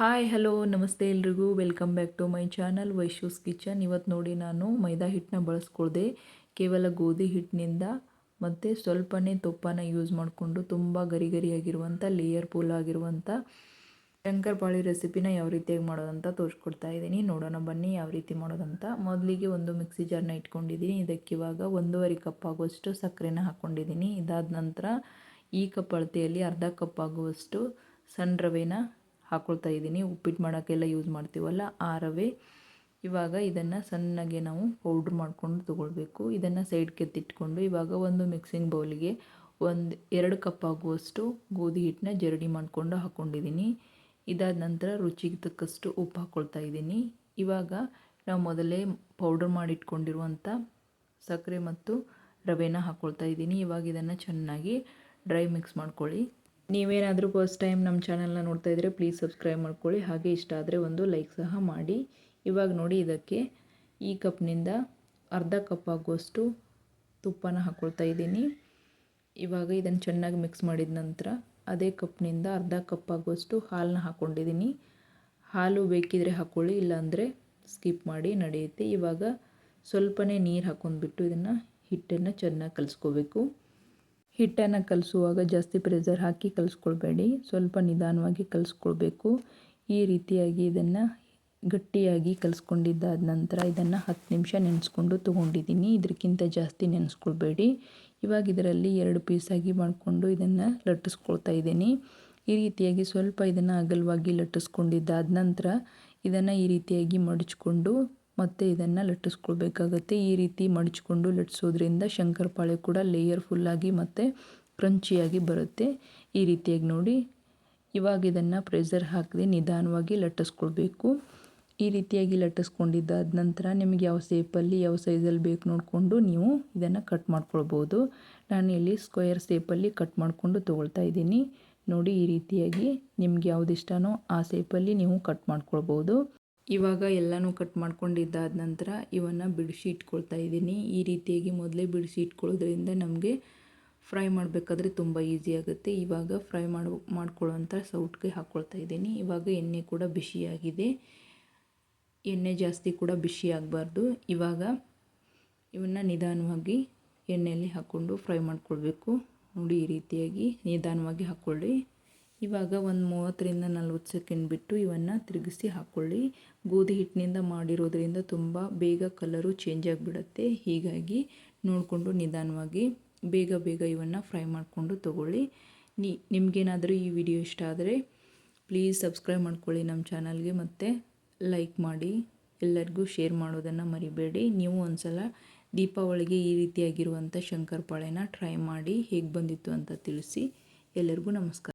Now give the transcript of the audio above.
Hi hello ನಮಸ್ತೆ ಎಲ್ರಿಗೂ. Welcome back to my channel Vaishu's kitchen ಇವತ್ತು ನೋಡಿ ನಾನು ಮೈದಾ ಹಿಟ್ಟನ್ನ ಬಳಸ್ಕೊಳ್ದೆ. ಕೇವಲ ಗೋಧಿ ಹಿಟ್ಟಿನಿಂದ ಮತ್ತು ಸ್ವಲ್ಪನೇ ತುಪ್ಪನ ಯೂಸ್ ಮಾಡಿಕೊಂಡು ತುಂಬ ಗರಿ ಗರಿಯಾಗಿರುವಂಥ ಲೇಯರ್ ಪೂಲ್ ಆಗಿರುವಂಥ ಶಂಕರಪಾಳಿ ರೆಸಿಪಿನ ಯಾವ ರೀತಿಯಾಗಿ ಮಾಡೋದಂತ ತೋರಿಸ್ಕೊಡ್ತಾ ಇದ್ದೀನಿ. ನೋಡೋಣ, ಬನ್ನಿ ಯಾವ ರೀತಿ ಮಾಡೋದಂತ. ಮೊದಲಿಗೆ ಒಂದು ಮಿಕ್ಸಿ ಜಾರ್ನ ಇಟ್ಕೊಂಡಿದ್ದೀನಿ. ಇದಕ್ಕೆ ಇವಾಗ ಒಂದೂವರೆ ಕಪ್ ಆಗುವಷ್ಟು ಸಕ್ಕರೆನ ಹಾಕ್ಕೊಂಡಿದ್ದೀನಿ ಇದಾದ ನಂತರ ಈ ಕಪ್ ಅಳತೆಯಲ್ಲಿ ಅರ್ಧ ಕಪ್ ಆಗುವಷ್ಟು ಸಣ್ಣ ರವೆನ ಹಾಕ್ಕೊಳ್ತಾ ಇದ್ದೀನಿ. ಉಪ್ಪಿಟ್ಟು ಮಾಡೋಕ್ಕೆಲ್ಲ ಯೂಸ್ ಮಾಡ್ತೀವಲ್ಲ, ಆ ರವೆ. ಇವಾಗ ಇದನ್ನು ಸಣ್ಣಗೆ ನಾವು ಪೌಡ್ರ್ ಮಾಡಿಕೊಂಡು ತೊಗೊಳ್ಬೇಕು. ಇದನ್ನು ಸೈಡ್ ಕೆತ್ತಿಟ್ಕೊಂಡು ಇವಾಗ ಒಂದು ಮಿಕ್ಸಿಂಗ್ ಬೌಲಿಗೆ ಒಂದು ಎರಡು ಕಪ್ ಆಗುವಷ್ಟು ಗೋಧಿ ಹಿಟ್ಟನ್ನ ಜರಡಿ ಮಾಡಿಕೊಂಡು ಹಾಕ್ಕೊಂಡಿದ್ದೀನಿ ಇದಾದ ನಂತರ ರುಚಿಗೆ ತಕ್ಕಷ್ಟು ಉಪ್ಪು ಹಾಕ್ಕೊಳ್ತಾ ಇದ್ದೀನಿ. ಇವಾಗ ನಾವು ಮೊದಲೇ ಪೌಡ್ರ್ ಮಾಡಿಟ್ಕೊಂಡಿರುವಂಥ ಸಕ್ಕರೆ ಮತ್ತು ರವೆನ ಹಾಕ್ಕೊಳ್ತಾ ಇದ್ದೀನಿ. ಇವಾಗ ಇದನ್ನು ಚೆನ್ನಾಗಿ ಡ್ರೈ ಮಿಕ್ಸ್ ಮಾಡ್ಕೊಳ್ಳಿ. ನೀವೇನಾದರೂ ಫಸ್ಟ್ ಟೈಮ್ ನಮ್ಮ ಚಾನಲ್ನ ನೋಡ್ತಾ ಇದ್ದರೆ ಪ್ಲೀಸ್ ಸಬ್ಸ್ಕ್ರೈಬ್ ಮಾಡ್ಕೊಳ್ಳಿ. ಹಾಗೆ ಇಷ್ಟ ಆದರೆ ಒಂದು ಲೈಕ್ ಸಹ ಮಾಡಿ. ಇವಾಗ ನೋಡಿ ಇದಕ್ಕೆ ಈ ಕಪ್ನಿಂದ ಅರ್ಧ ಕಪ್ ಆಗುವಷ್ಟು ತುಪ್ಪನ ಹಾಕ್ಕೊಳ್ತಾ ಇದ್ದೀನಿ. ಇವಾಗ ಇದನ್ನು ಚೆನ್ನಾಗಿ ಮಿಕ್ಸ್ ಮಾಡಿದ ನಂತರ ಅದೇ ಕಪ್ನಿಂದ ಅರ್ಧ ಕಪ್ ಆಗುವಷ್ಟು ಹಾಲನ್ನ ಹಾಕ್ಕೊಂಡಿದ್ದೀನಿ ಹಾಲು ಬೇಕಿದ್ರೆ ಹಾಕ್ಕೊಳ್ಳಿ ಇಲ್ಲಾಂದರೆ ಸ್ಕಿಪ್ ಮಾಡಿ ನಡೆಯುತ್ತೆ. ಇವಾಗ ಸ್ವಲ್ಪನೇ ನೀರು ಹಾಕ್ಕೊಂಡ್ಬಿಟ್ಟು ಇದನ್ನು ಹಿಟ್ಟನ್ನು ಚೆನ್ನಾಗಿ ಕಲಿಸ್ಕೋಬೇಕು. ಹಿಟ್ಟನ್ನು ಕಲಿಸುವಾಗ ಜಾಸ್ತಿ ಪ್ರೆಸರ್ ಹಾಕಿ ಕಲಿಸ್ಕೊಳ್ಬೇಡಿ. ಸ್ವಲ್ಪ ನಿಧಾನವಾಗಿ ಕಲಿಸ್ಕೊಳ್ಬೇಕು. ಈ ರೀತಿಯಾಗಿ ಇದನ್ನು ಗಟ್ಟಿಯಾಗಿ ಕಲಿಸ್ಕೊಂಡಿದ್ದಾದ ನಂತರ ಇದನ್ನು ಹತ್ತು ನಿಮಿಷ ನೆನೆಸ್ಕೊಂಡು ತೊಗೊಂಡಿದ್ದೀನಿ. ಇದಕ್ಕಿಂತ ಜಾಸ್ತಿ ನೆನೆಸ್ಕೊಳ್ಬೇಡಿ. ಇವಾಗ ಇದರಲ್ಲಿ ಎರಡು ಪೀಸಾಗಿ ಮಾಡಿಕೊಂಡು ಇದನ್ನು ಲಟ್ಟಿಸ್ಕೊಳ್ತಾ ಇದ್ದೀನಿ. ಈ ರೀತಿಯಾಗಿ ಸ್ವಲ್ಪ ಇದನ್ನು ಅಗಲವಾಗಿ ಲಟ್ಟಿಸ್ಕೊಂಡಿದ್ದಾದ ನಂತರ ಇದನ್ನು ಈ ರೀತಿಯಾಗಿ ಮಡಚಿಕೊಂಡು ಮತ್ತು ಇದನ್ನು ಲಟ್ಟಿಸ್ಕೊಳ್ಬೇಕಾಗತ್ತೆ. ಈ ರೀತಿ ಮಡಚ್ಕೊಂಡು ಲಟ್ಟಿಸೋದ್ರಿಂದ ಶಂಕರಪಾಳೆ ಕೂಡ ಲೇಯರ್ ಫುಲ್ಲಾಗಿ ಮತ್ತು ಕ್ರಂಚಿಯಾಗಿ ಬರುತ್ತೆ. ಈ ರೀತಿಯಾಗಿ ನೋಡಿ. ಇವಾಗ ಇದನ್ನು ಪ್ರೆಸರ್ ಹಾಕದೆ ನಿಧಾನವಾಗಿ ಲಟ್ಟಿಸ್ಕೊಳ್ಬೇಕು. ಈ ರೀತಿಯಾಗಿ ಲಟ್ಟಿಸ್ಕೊಂಡಿದ್ದಾದ ನಂತರ ನಿಮಗೆ ಯಾವ ಸೇಪಲ್ಲಿ ಯಾವ ಸೈಜಲ್ಲಿ ಬೇಕು ನೋಡಿಕೊಂಡು ನೀವು ಇದನ್ನು ಕಟ್ ಮಾಡ್ಕೊಳ್ಬೋದು. ನಾನು ಇಲ್ಲಿ ಸ್ಕ್ವೇರ್ ಸೇಪಲ್ಲಿ ಕಟ್ ಮಾಡಿಕೊಂಡು ತೊಗೊಳ್ತಾ ಇದ್ದೀನಿ. ನೋಡಿ ಈ ರೀತಿಯಾಗಿ ನಿಮ್ಗೆ ಯಾವ್ದು ಇಷ್ಟನೋ ಆ ಸೇಪಲ್ಲಿ ನೀವು ಕಟ್ ಮಾಡ್ಕೊಳ್ಬೋದು. ಇವಾಗ ಎಲ್ಲನೂ ಕಟ್ ಮಾಡ್ಕೊಂಡಿದ್ದಾದ ನಂತರ ಇವನ್ನು ಬಿಡಿಸಿ ಇಟ್ಕೊಳ್ತಾ ಇದ್ದೀನಿ. ಈ ರೀತಿಯಾಗಿ ಮೊದಲೇ ಬಿಡಿಸಿ ಇಟ್ಕೊಳ್ಳೋದ್ರಿಂದ ನಮಗೆ ಫ್ರೈ ಮಾಡಬೇಕಾದ್ರೆ ತುಂಬ ಈಸಿ ಆಗುತ್ತೆ. ಇವಾಗ ಫ್ರೈ ಮಾಡಿ, ಮಾಡ್ಕೊಳ್ಳೋಂಥ ಸೌಟ್ಗೆ ಹಾಕ್ಕೊಳ್ತಾ ಇದ್ದೀನಿ. ಇವಾಗ ಎಣ್ಣೆ ಕೂಡ ಬಿಸಿಯಾಗಿದೆ. ಎಣ್ಣೆ ಜಾಸ್ತಿ ಕೂಡ ಬಿಸಿ ಆಗಬಾರ್ದು. ಇವಾಗ ಇವನ್ನು ನಿಧಾನವಾಗಿ ಎಣ್ಣೆಯಲ್ಲಿ ಹಾಕ್ಕೊಂಡು ಫ್ರೈ ಮಾಡ್ಕೊಳ್ಬೇಕು. ನೋಡಿ ಈ ರೀತಿಯಾಗಿ ನಿಧಾನವಾಗಿ ಹಾಕ್ಕೊಳ್ಳಿ ಇವಾಗ ಒಂದು ಮೂವತ್ತರಿಂದ ನಲ್ವತ್ತು ಸೆಕೆಂಡ್ ಬಿಟ್ಟು ಇವನ್ನು ತಿರುಗಿಸಿ ಹಾಕ್ಕೊಳ್ಳಿ ಗೋಧಿ ಹಿಟ್ಟಿನಿಂದ ಮಾಡಿರೋದ್ರಿಂದ ತುಂಬ ಬೇಗ ಕಲರು ಚೇಂಜ್ ಆಗಿಬಿಡುತ್ತೆ. ಹೀಗಾಗಿ ನೋಡಿಕೊಂಡು ನಿಧಾನವಾಗಿ ಬೇಗ ಬೇಗ ಇವನ್ನು ಫ್ರೈ ಮಾಡಿಕೊಂಡು ತೊಗೊಳ್ಳಿ. ನಿಮಗೇನಾದರೂ ಈ ವಿಡಿಯೋ ಇಷ್ಟ ಆದರೆ ಪ್ಲೀಸ್ ಸಬ್ಸ್ಕ್ರೈಬ್ ಮಾಡ್ಕೊಳ್ಳಿ ನಮ್ಮ ಚಾನಲ್ಗೆ ಮತ್ತು ಲೈಕ್ ಮಾಡಿ. ಎಲ್ಲರಿಗೂ ಶೇರ್ ಮಾಡೋದನ್ನು ಮರಿಬೇಡಿ. ನೀವು ಒಂದು ಸಲ ದೀಪಾವಳಿಗೆ ಈ ರೀತಿಯಾಗಿರುವಂಥ ಶಂಕರಪಾಳೆನ ಟ್ರೈ ಮಾಡಿ ಹೇಗೆ ಬಂದಿತ್ತು ಅಂತ ತಿಳಿಸಿ. ಎಲ್ಲರಿಗೂ ನಮಸ್ಕಾರ.